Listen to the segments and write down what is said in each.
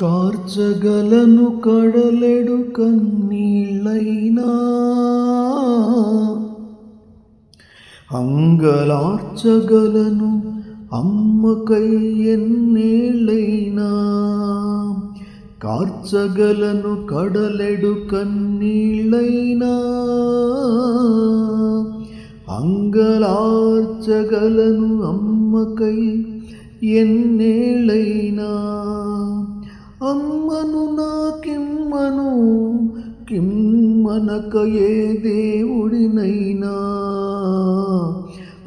కార్చగలను కడలెడు కన్నీళ్ళైనా. అంగలార్చగలను అమ్మకై ఎన్నేళ్ళైనా. కార్చగలను కడలెడు కన్నీళ్ళైనా. అంగలార్చగలను అమ్మకై ఎన్నేళ్ళైనా. అమ్మను నాకిమ్మను కిమ్మనక ఏ దేవుడినైనా.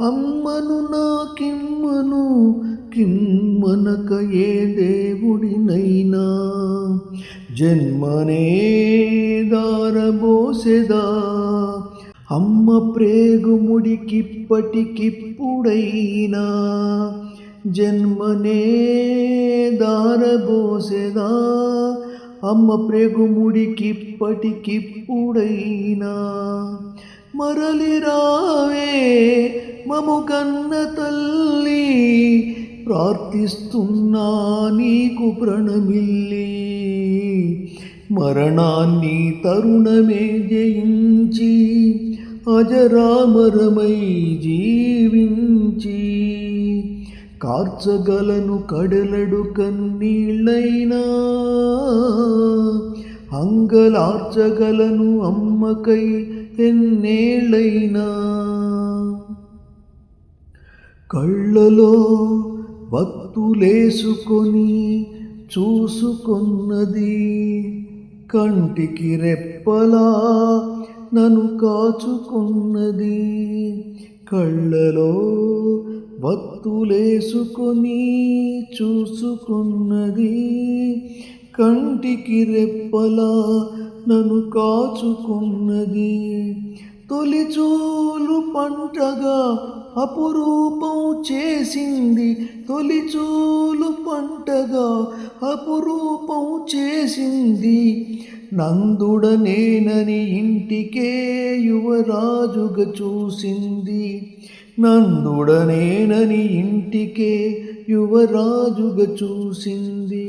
అమ్మను నాకిమ్మను కిమ్మనక ఏ దేవుడినైనా. జన్మనే దారబోసెదా అమ్మ ప్రేగుముడికిప్పటికిప్పుడైనా జన్మనే దారబోసెదా? అమ్మ ప్రేగుముడికిప్పటికిప్పుడైనా మరలి రావే మము కన్న తల్లి. ప్రార్థిస్తున్నా నీకు ప్రణమిల్లి. మరణాన్ని తరుణమే జయించి అజరామరమై జీవించి. కార్చగలను కడలడు కన్నీళ్ళైనా. అంగలార్చగలను అమ్మకై ఎన్నేళ్ళైనా. కళ్ళలో భక్తులేసుకొని చూసుకొన్నది కంటికి రెప్పలా నన్ను కాచుకున్నది. కళ్ళలో భక్తులేసుకొని చూసుకున్నది కంటికి రెప్పలా నన్ను కాచుకున్నది. తొలిచూలు పంటగా అపురూపం చేసింది. తొలిచూలు పంటగా అపురూపం చేసింది. నందుడనేనని ఇంటికే యువరాజుగా చూసింది. నందుడనేనని ఇంటికే యువరాజుగా చూసింది.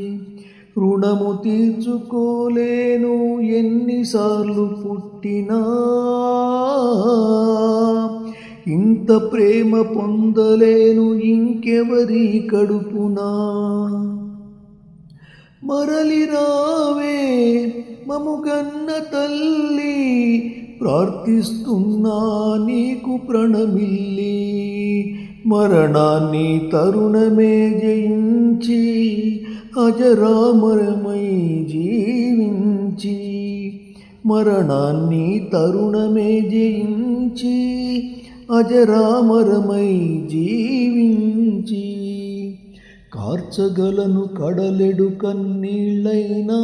రుణము తీర్చుకోలేను. ఎన్నిసార్లు పుట్టినా ఇంత ప్రేమ పొందలేను. ఇంకెవరి కడుపునా మరలి రావే. మముగన్న తల్లి ప్రార్థిస్తున్నా నీకు ప్రణమిల్లి. మరణాన్ని తరుణమే జయించి అజరామరమై జీవించి మరణాన్ని తరుణమే జయించి అజరామరమై జీవించి కార్చగలను కడలెడు కన్నీళ్ళైనా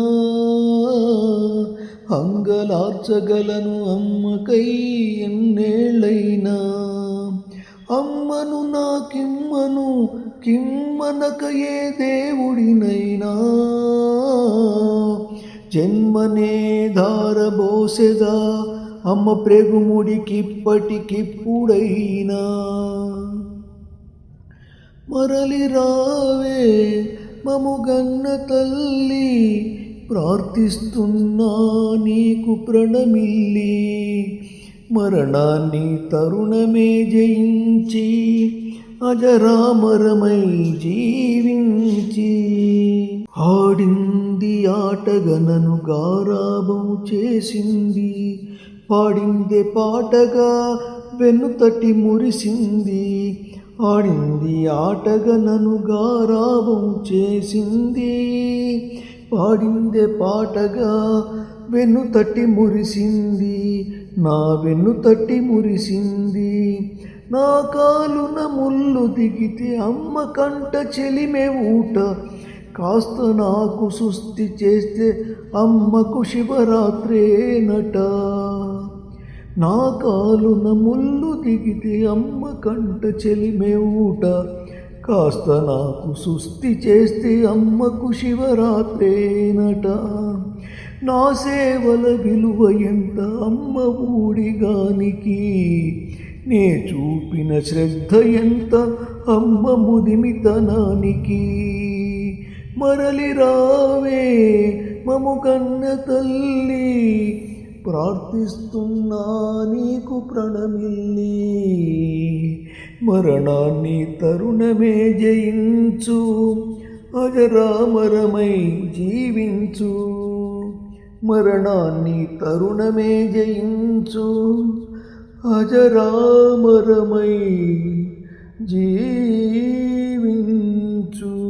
అంగలార్చగలను అమ్మకై ఎన్నేళ్ళైనా అమ్మను నాకిమ్మను కిమ్మనక ఏ దేవుడినైనా. జన్మనే ధారబోసెదా అమ్మ ప్రేగుముడికిప్పటికిప్పుడైనా. మరలి రావే మము గన్న తల్లి ప్రార్థిస్తున్నా నీకు ప్రణమిల్లి. మరణాన్ని తరుణమే జయించి అజరామరమై జీవించి ఆడింది ఆటగనను గారాభం చేసింది పాడిందే పాటగా వెన్నుతటి మురిసింది ఆడింది ఆటగనను గారాభం చేసింది పాడిందే పాటగా వెన్ను తట్టి మురిసింది నా వెన్ను తట్టి మురిసింది. నా కాలున ముళ్ళు దిగితే అమ్మ కంట చెలిమే ఊట. కాస్త నాకు సుస్థి చేస్తే అమ్మకు శివరాత్రేనట. నా కాలున ముళ్ళు దిగితే అమ్మ కంట చెలిమే ఊట. కాస్త నాకు సుస్థి చేస్తే అమ్మకు శివరాత్రేనట. నా సేవల విలువ ఎంత అమ్మ ఊడిగానికి? నే చూపిన శ్రద్ధ ఎంత అమ్మ ముదిమితనానికి? మరలి రావే మము కన్న తల్లి ప్రార్థిస్తున్నా నీకు ప్రణమిల్లి. మరణాన్ని తరుణమే జయించు అజరామరమై జీవించు. మరణాన్ని తరుణమే జయించు. అజరామరమై జీవించు.